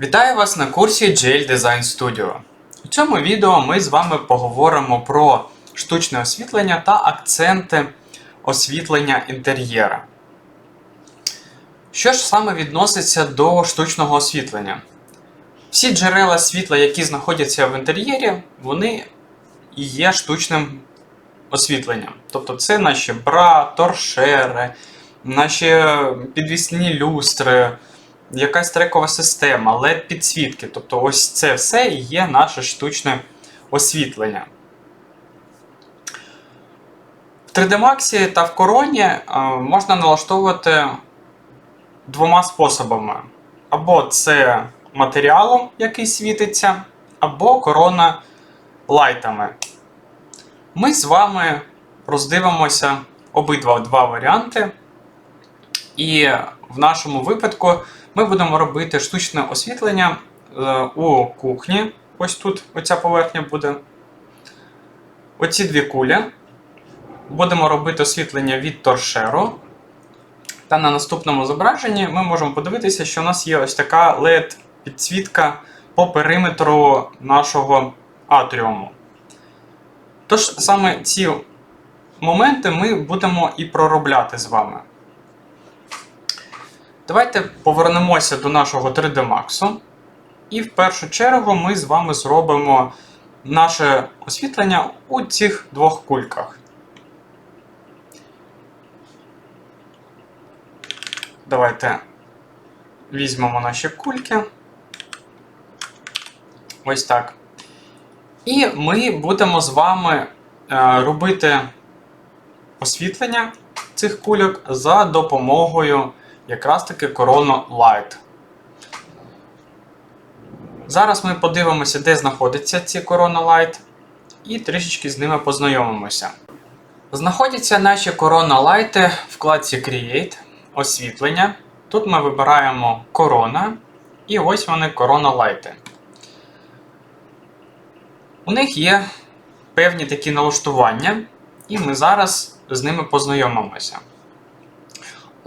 Вітаю вас на курсі GL Design Studio. У цьому відео ми з вами поговоримо про штучне освітлення та акценти освітлення інтер'єра. Що ж саме відноситься до штучного освітлення? Всі джерела світла, які знаходяться в інтер'єрі, вони і є штучним освітленням. Тобто це наші бра, торшери, наші підвісні люстри, якась трекова система, led підсвітки. Тобто, ось це все і є наше штучне освітлення. В 3D Max та в короні е, можна налаштовувати двома способами: або це матеріалом, який світиться, або корона лайтами. Ми з вами роздивимося обидва два варіанти. І в нашому випадку ми будемо робити штучне освітлення е, у кухні. Ось тут оця поверхня буде. Оці дві кулі. Будемо робити освітлення від торшеру. Та на наступному зображенні ми можемо подивитися, що у нас є ось така LED-підсвітка по периметру нашого атріуму. Тож саме ці моменти ми будемо і проробляти з вами. Давайте повернемося до нашого 3D Max. І в першу чергу ми з вами зробимо наше освітлення у цих двох кульках. Давайте візьмемо наші кульки. Ось так. І ми будемо з вами е, робити освітлення цих кульок за допомогою якраз таки Corona Light. Зараз ми подивимося, де знаходяться ці Corona Light, і трішечки з ними познайомимося. Знаходяться наші Corona Light в вкладці Create, освітлення. Тут ми вибираємо Corona, і ось вони Corona Light. У них є певні такі налаштування, і ми зараз з ними познайомимося.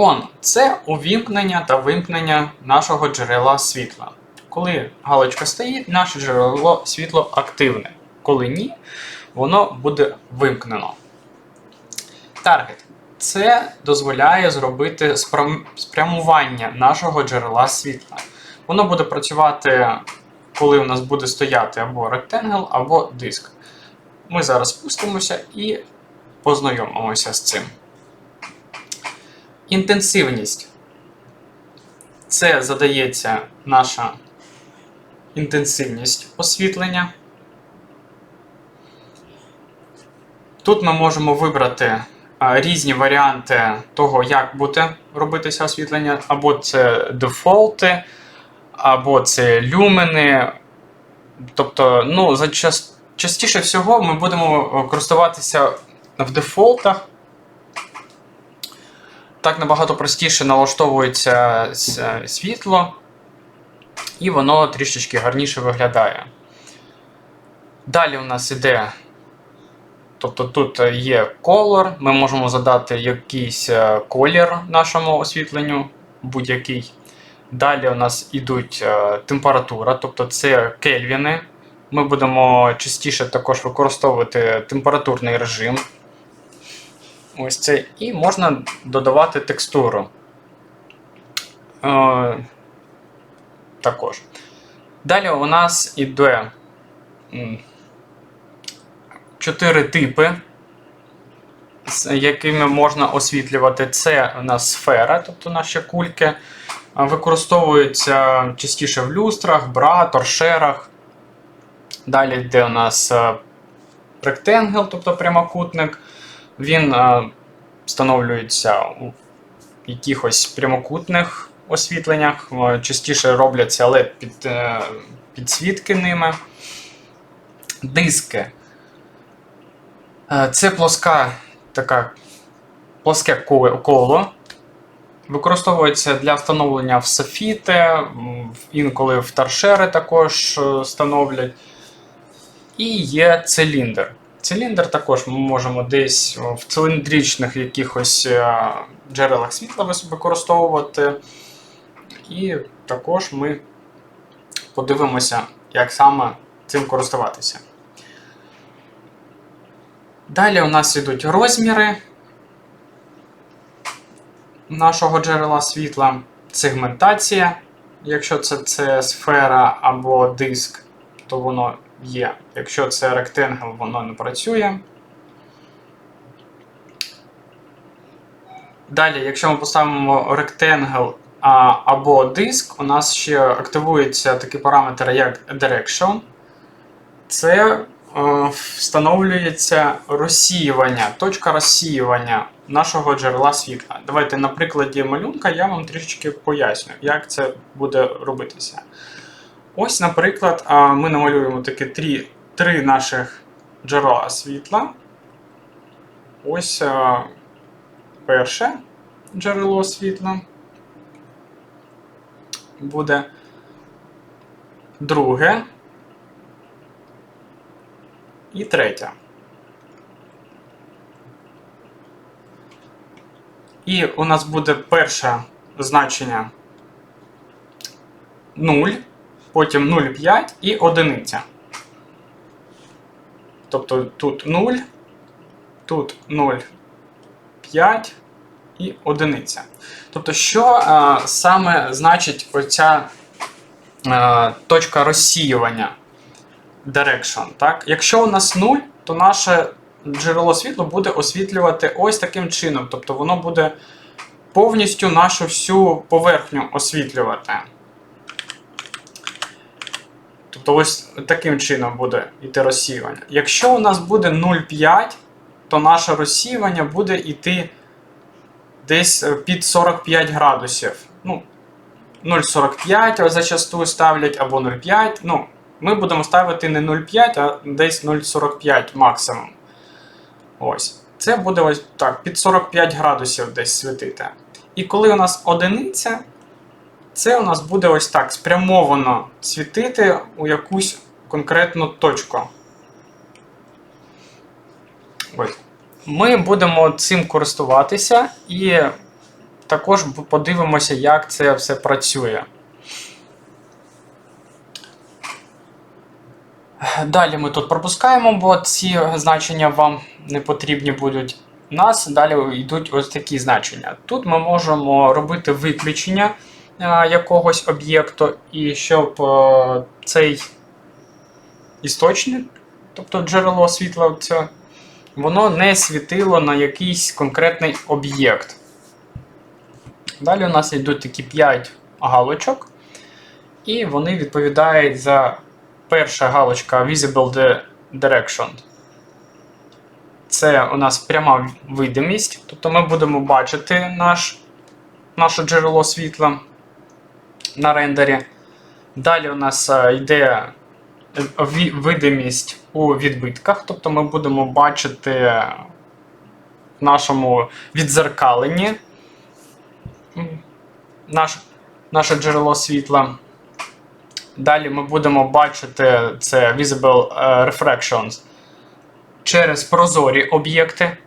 Он це увімкнення та вимкнення нашого джерела світла. Коли галочка стоїть, наше джерело світло активне. Коли ні, воно буде вимкнено. Таргет. Це дозволяє зробити спрямування нашого джерела світла. Воно буде працювати, коли у нас буде стояти або ректенгл, або диск. Ми зараз спустимося і познайомимося з цим. Інтенсивність. Це задається наша інтенсивність освітлення. Тут ми можемо вибрати різні варіанти того, як буде робитися освітлення, або це дефолти, або це люмени. Тобто, ну, за час, частіше всього ми будемо користуватися в дефолтах. Так набагато простіше налаштовується світло, і воно трішечки гарніше виглядає. Далі у нас іде. Тобто тут є color, ми можемо задати якийсь е, колір нашому освітленню, будь-який. Далі у нас ідуть е, температура, тобто це кельвіни. Ми будемо частіше також використовувати температурний режим. Ось це. І можна додавати текстуру. Е, також. Далі у нас іде чотири типи, з якими можна освітлювати. Це у нас сфера, тобто наші кульки. Використовуються частіше в люстрах, бра, торшерах. Далі йде у нас е, ректенгл, тобто прямокутник. Він е, встановлюється у якихось прямокутних освітленнях. Е, Частіше робляться LED під, е, підсвітки ними. Диски. Це плоска така плоске коло. Використовується для встановлення в софіти, інколи в торшери також е, становлять. І є циліндр. Циліндр також ми можемо десь в циліндричних якихось е, джерелах світла використовувати. І також ми подивимося, як саме цим користуватися. Далі у нас йдуть розміри нашого джерела світла, сегментація. Якщо це, це сфера або диск, то воно є. Якщо це ректингл, воно не працює. Далі, якщо ми поставимо ректингл а, або диск, у нас ще активується такий параметр, як Direction. Це е, встановлюється розсіювання, точка розсіювання нашого джерела світла. Давайте на прикладі малюнка я вам трішечки поясню, як це буде робитися. Ось, наприклад, ми намалюємо такі три, три наших джерела світла. Ось перше джерело світла буде друге і третє. І у нас буде перше значення 0, потім 0,5 і одиниця. Тобто тут 0, тут 0,5 і одиниця. Тобто, що а, саме значить оця а, точка розсіювання direction? Так? Якщо у нас 0, то наше джерело світла буде освітлювати ось таким чином. Тобто воно буде повністю нашу всю поверхню освітлювати. Тобто ось таким чином буде йти розсіювання. Якщо у нас буде 0,5, то наше розсіювання буде йти десь е, під 45 градусів. Ну, 0,45 зачасту ставлять або 0,5. Ну, ми будемо ставити не 0,5, а десь 0,45 максимум. Ось. Це буде ось так, під 45 градусів десь світити. І коли у нас одиниця, це у нас буде ось так спрямовано світити у якусь конкретну точку. Ось. Ми будемо цим користуватися і також подивимося, як це все працює. Далі ми тут пропускаємо, бо ці значення вам не потрібні будуть. У нас далі йдуть ось такі значення. Тут ми можемо робити виключення якогось об'єкту, і щоб цей істочник, тобто джерело світла, воно не світило на якийсь конкретний об'єкт. Далі у нас йдуть такі 5 галочок, і вони відповідають за перша галочка Visible Direction. Це у нас пряма видимість, тобто ми будемо бачити наш, наше джерело світла на рендері. Далі у нас е, йде видимість у відбитках, тобто ми будемо бачити в нашому відзеркаленні наш, наше джерело світла. Далі ми будемо бачити це Visible Refractions через прозорі об'єкти.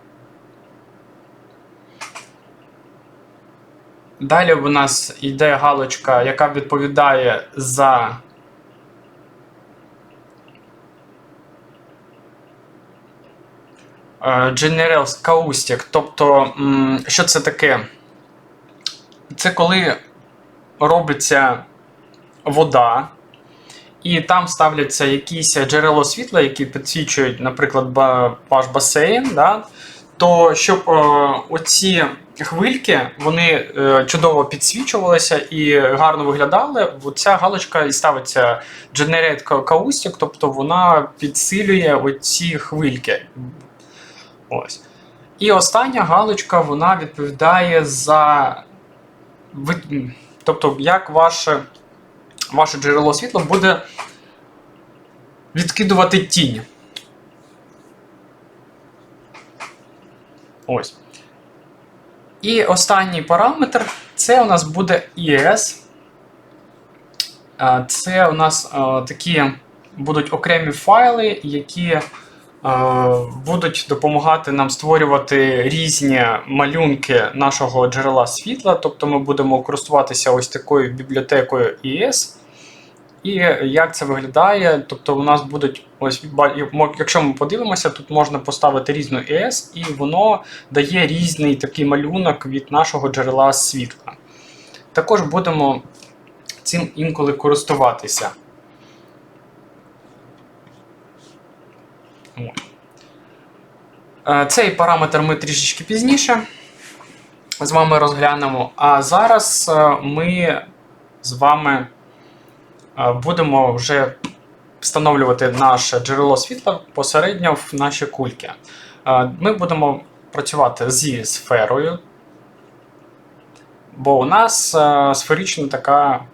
Далі у нас йде галочка, яка відповідає за General Caustic. Тобто, що це таке? Це коли робиться вода, і там ставляться якісь джерело світла, які підсвічують, наприклад, ваш басейн. Да? То щоб е, оці хвильки вони е, чудово підсвічувалися і гарно виглядали, ця галочка і ставиться Generate Caustic, тобто вона підсилює оці хвильки. Ось. І остання галочка вона відповідає за тобто, як ваше ваше джерело світла буде відкидувати тінь. Ось. І останній параметр це у нас буде ES. Це у нас такі будуть окремі файли, які будуть допомагати нам створювати різні малюнки нашого джерела світла. Тобто ми будемо користуватися ось такою бібліотекою ES. І як це виглядає? Тобто, у нас будуть ось якщо ми подивимося, тут можна поставити різну ЕС, і воно дає різний такий малюнок від нашого джерела світла. Також будемо цим інколи користуватися. Е, Цей параметр ми трішечки пізніше з вами розглянемо. А зараз е, ми з вами будемо вже встановлювати наше джерело світла посередньо в наші кульки. Ми будемо працювати зі сферою, бо у нас сферична така.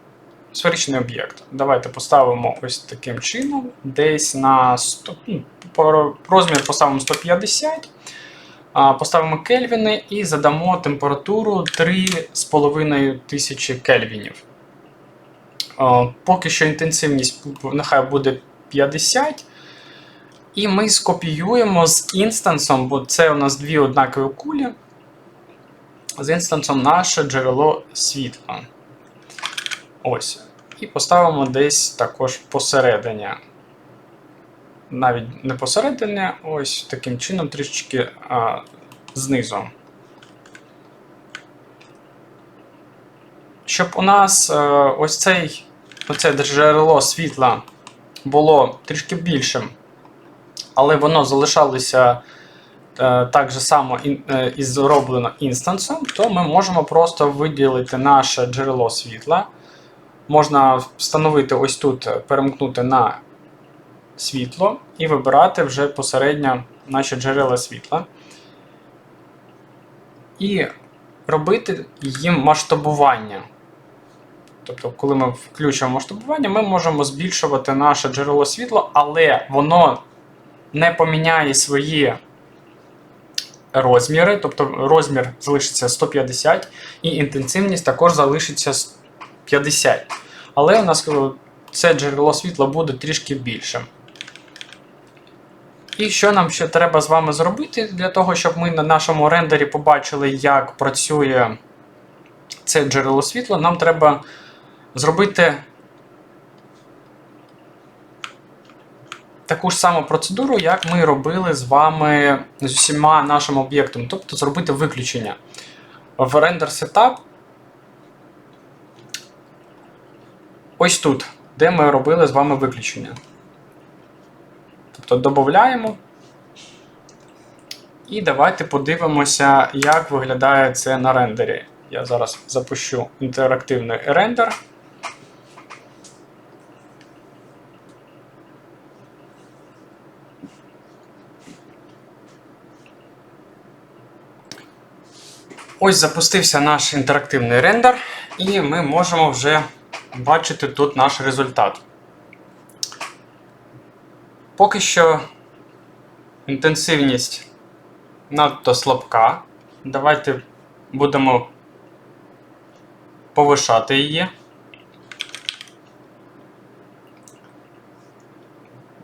Сферичний об'єкт. Давайте поставимо ось таким чином, десь на 100, ну, по розмір поставимо 150, поставимо кельвіни і задамо температуру 3,5 тисячі кельвінів. А, Поки що інтенсивність нехай буде 50. І ми скопіюємо з інстансом, бо це у нас дві однакові кулі. З інстансом наше джерело світла. Ось. І поставимо десь також посередині. Навіть не посередині, ось таким чином трішечки а, знизу. Щоб у нас а, ось цей оце джерело світла було трішки більшим, але воно залишалося е, так же само е, і зроблено інстансом, то ми можемо просто виділити наше джерело світла. Можна встановити ось тут, перемкнути на світло і вибирати вже посередньо наші джерела світла. І робити їм масштабування. Тобто, коли ми включимо масштабування, ми можемо збільшувати наше джерело світла, але воно не поміняє свої розміри, тобто розмір залишиться 150, і інтенсивність також залишиться 50. Але у нас е, це джерело світла буде трішки більшим. І що нам ще треба з вами зробити для того, щоб ми на нашому рендері побачили, як працює це джерело світла, нам треба зробити таку ж саму процедуру, як ми робили з вами з усіма нашими об'єктами, тобто зробити виключення. В Render Setup ось тут, де ми робили з вами виключення. Тобто додаємо. І давайте подивимося, як виглядає це на рендері. Я зараз запущу інтерактивний рендер. Ось запустився наш інтерактивний рендер, і ми можемо вже бачити тут наш результат. Поки що інтенсивність надто слабка. Давайте будемо повишати її.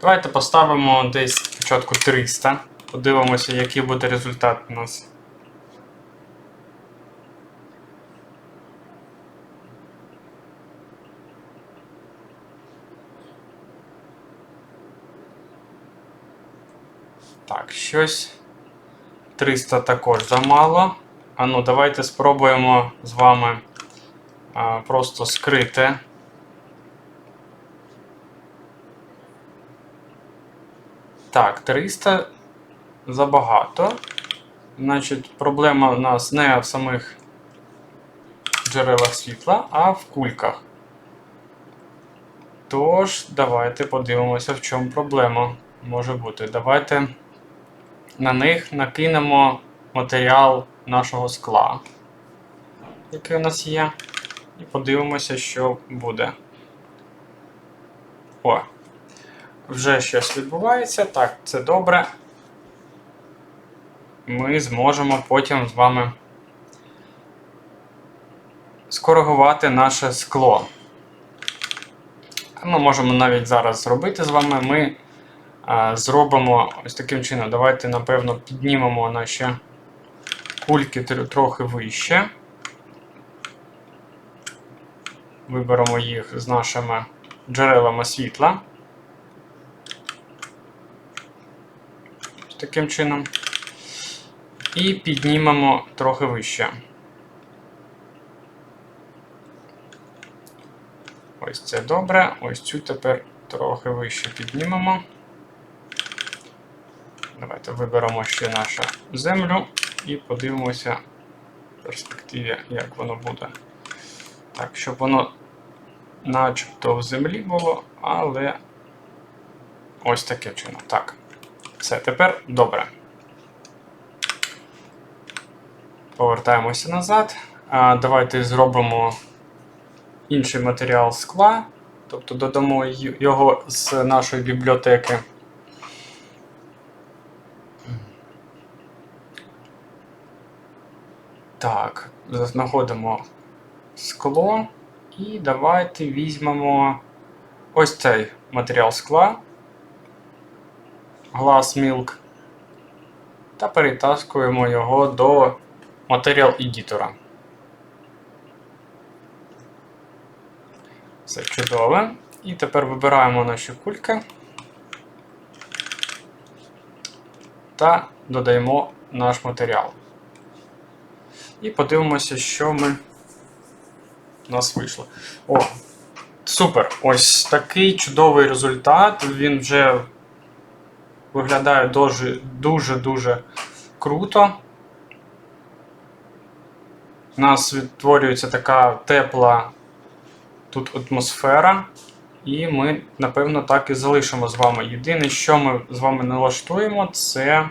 Давайте поставимо десь спочатку 300. Подивимося, який буде результат у нас. Так, щось 300 також замало. А ну, давайте спробуємо з вами а, просто скрити. Так, 300 забагато. Значить, проблема у нас не в самих джерелах світла, а в кульках. Тож, давайте подивимося, в чому проблема може бути. Давайте на них накинемо матеріал нашого скла, який у нас є, і подивимося, що буде. О, вже щось відбувається. Так, це добре. Ми зможемо потім з вами скоригувати наше скло. Ми можемо навіть зараз зробити з вами. Ми зробимо ось таким чином. Давайте, напевно, піднімемо наші кульки трохи вище. Виберемо їх з нашими джерелами світла. Ось Таким чином. І піднімемо трохи вище. Ось це добре. Ось цю тепер трохи вище піднімемо. Давайте виберемо ще нашу землю і подивимося в перспективі, як воно буде. Так, щоб воно начебто в землі було, але ось таке чином. Так. Все, тепер добре. Повертаємося назад. А, Давайте зробимо інший матеріал скла, тобто додамо його з нашої бібліотеки. Так, знаходимо скло і давайте візьмемо ось цей матеріал скла, Glass Milk, та перетаскуємо його до матеріал едітора. Все чудове. І тепер вибираємо наші кульки та додаємо наш матеріал. І подивимося, що ми у нас вийшло. О, супер! Ось такий чудовий результат. Він вже виглядає дуже дуже круто. У нас відтворюється така тепла тут атмосфера, і ми, напевно, так і залишимо з вами. Єдине, що ми з вами налаштуємо, це.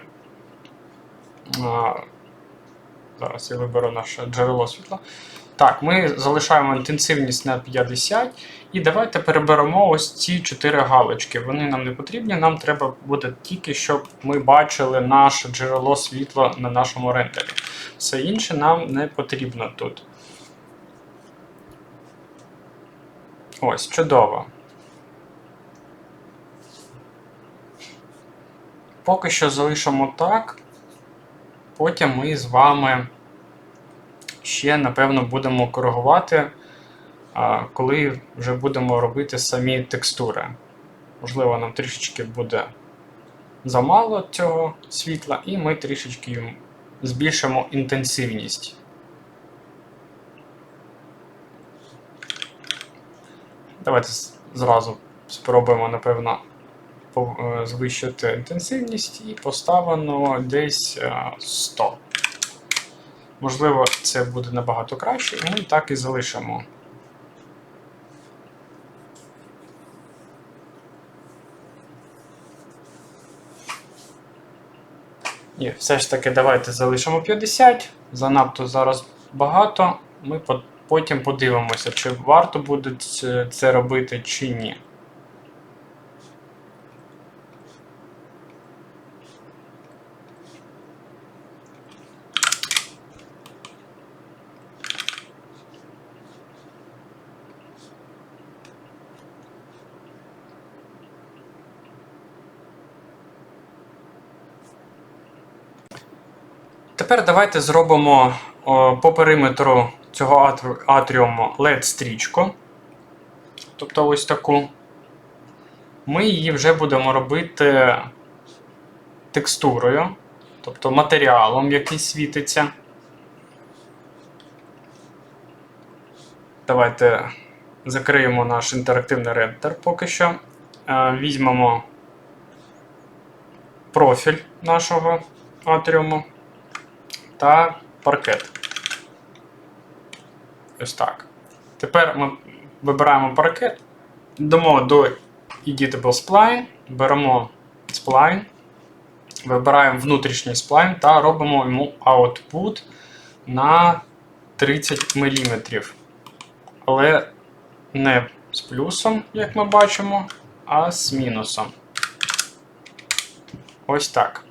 Зараз я виберу наше джерело світла. Так, ми залишаємо інтенсивність на 50. І давайте переберемо ось ці 4 галочки. Вони нам не потрібні, нам треба буде тільки, щоб ми бачили наше джерело світла на нашому рендері. Все інше нам не потрібно тут. Ось, чудово. Поки що залишимо так. Потім ми з вами ще, напевно, будемо коригувати, коли вже будемо робити самі текстури. Можливо, нам трішечки буде замало цього світла, і ми трішечки збільшимо інтенсивність. Давайте зразу спробуємо, напевно, звищити інтенсивність і поставимо десь е, 100. Можливо, це буде набагато краще, і ми так і залишимо. Ні, все ж таки, давайте залишимо 50. Занадто зараз багато. Ми потім подивимося, чи варто буде це робити, чи ні. Тепер давайте зробимо по периметру цього атрі- атріуму LED-стрічку. Тобто ось таку. Ми її вже будемо робити текстурою, тобто матеріалом, який світиться. Давайте закриємо наш інтерактивний рендер поки що. Е, Візьмемо профіль нашого атріуму та паркет. Ось так. Тепер ми вибираємо паркет, йдемо до Editable Spline, беремо Spline, вибираємо внутрішній сплайн та робимо йому output на 30 мм. Але не з плюсом, як ми бачимо, а з мінусом. Ось так.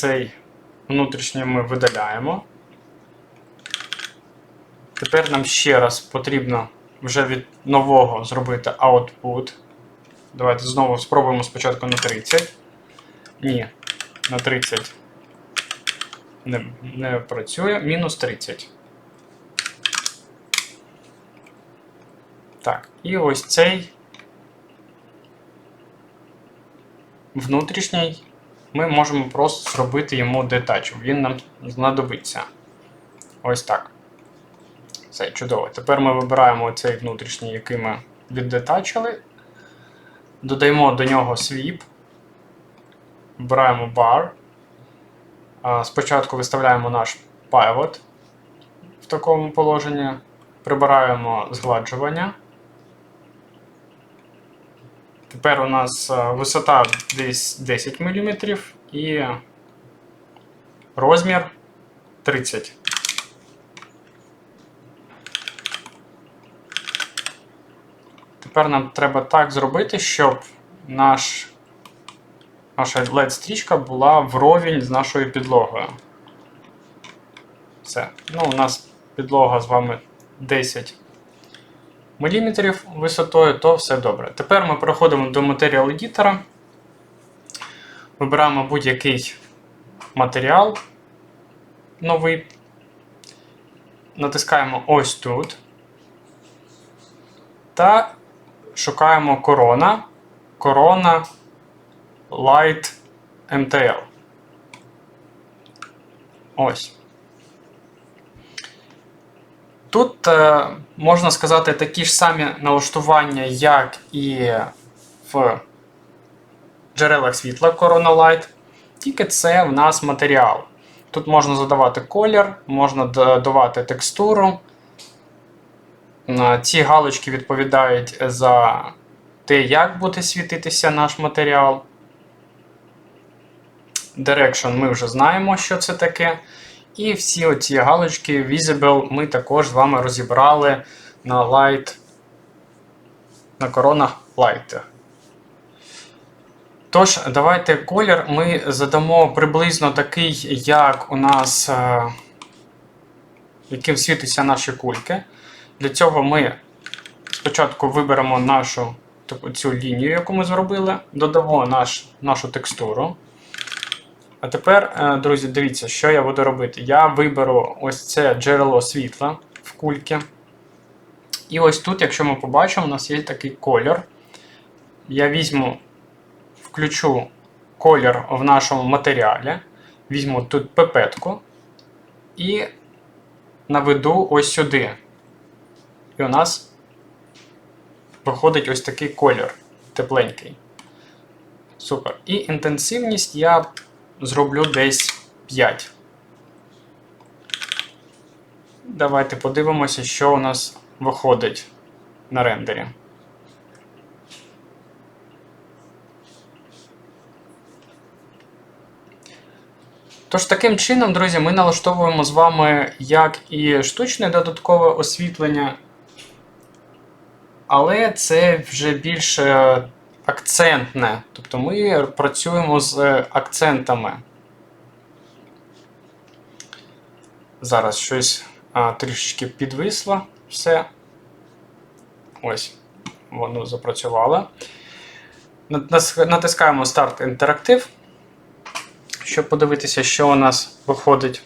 цей внутрішній ми видаляємо. Тепер нам ще раз потрібно вже від нового зробити output. Давайте знову спробуємо спочатку на 30. Ні, на 30 не, не працює. Мінус 30. Так, і ось цей внутрішній ми можемо просто зробити йому детач. Він нам знадобиться. Ось так. Все, чудово. Тепер ми вибираємо цей внутрішній, який ми віддетачили. Додаємо до нього свіп. Вибираємо. А, Спочатку виставляємо наш pivot в такому положенні. Прибираємо згладжування. Тепер у нас е, висота десь 10 мм і розмір 30. Тепер нам треба так зробити, щоб наш, наша LED-стрічка була вровень з нашою підлогою. Все. Ну, у нас підлога з вами 10 мм висотою, то все добре. Тепер ми переходимо до Material Editor. Вибираємо будь-який матеріал новий. Натискаємо ось тут. Та шукаємо корона. Корона Light MTL. Ось. Тут е, можна сказати такі ж самі налаштування, як і в джерелах світла Corona Light, тільки це в нас матеріал. Тут можна задавати колір, можна додавати текстуру. Е, Ці галочки відповідають за те, як буде світитися наш матеріал. Direction ми вже знаємо, що це таке. І всі оці галочки Visible ми також з вами розібрали на Light, на коронах Light. Тож, давайте колір ми задамо приблизно такий, як у нас, е, яким світиться наші кульки. Для цього ми спочатку виберемо нашу цю лінію, яку ми зробили, додамо наш, нашу текстуру. А тепер, е, друзі, дивіться, що я буду робити. Я виберу ось це джерело світла в кульки. І ось тут, якщо ми побачимо, у нас є такий колір. Я візьму, включу колір в нашому матеріалі. Візьму тут пипетку і наведу ось сюди. І у нас виходить ось такий колір тепленький. Супер. І інтенсивність я зроблю десь 5. Давайте подивимося, що у нас виходить на рендері. Тож, таким чином, друзі, ми налаштовуємо з вами як і штучне додаткове освітлення, але це вже більше акцентне. Тобто ми працюємо з акцентами. Зараз щось а, трішечки підвисло все. Ось, воно запрацювало. Натискаємо Start Interactive, щоб подивитися, що у нас виходить.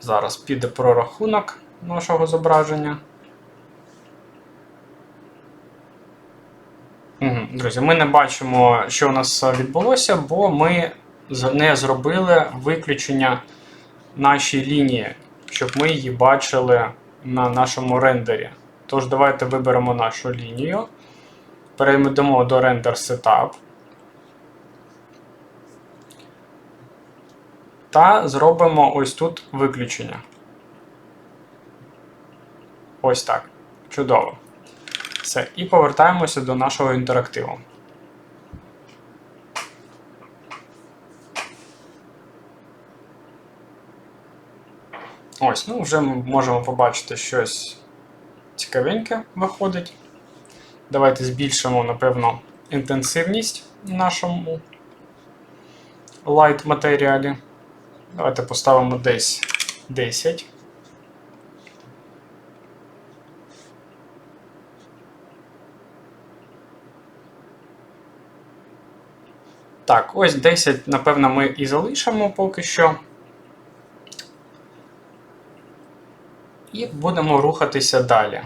Зараз піде прорахунок нашого зображення. Друзі, ми не бачимо, що у нас відбулося, бо ми не зробили виключення нашій лінії, щоб ми її бачили на нашому рендері. Тож, давайте виберемо нашу лінію, перейдемо до Render Setup. Та зробимо ось тут виключення. Ось так. Чудово. Все. І повертаємося до нашого інтерактиву. Ось, ну вже ми можемо побачити щось цікавеньке виходить. Давайте збільшимо, напевно, інтенсивність в нашому light матеріалі. Давайте поставимо десь 10. Так, ось 10, напевно, ми і залишимо поки що. І будемо рухатися далі.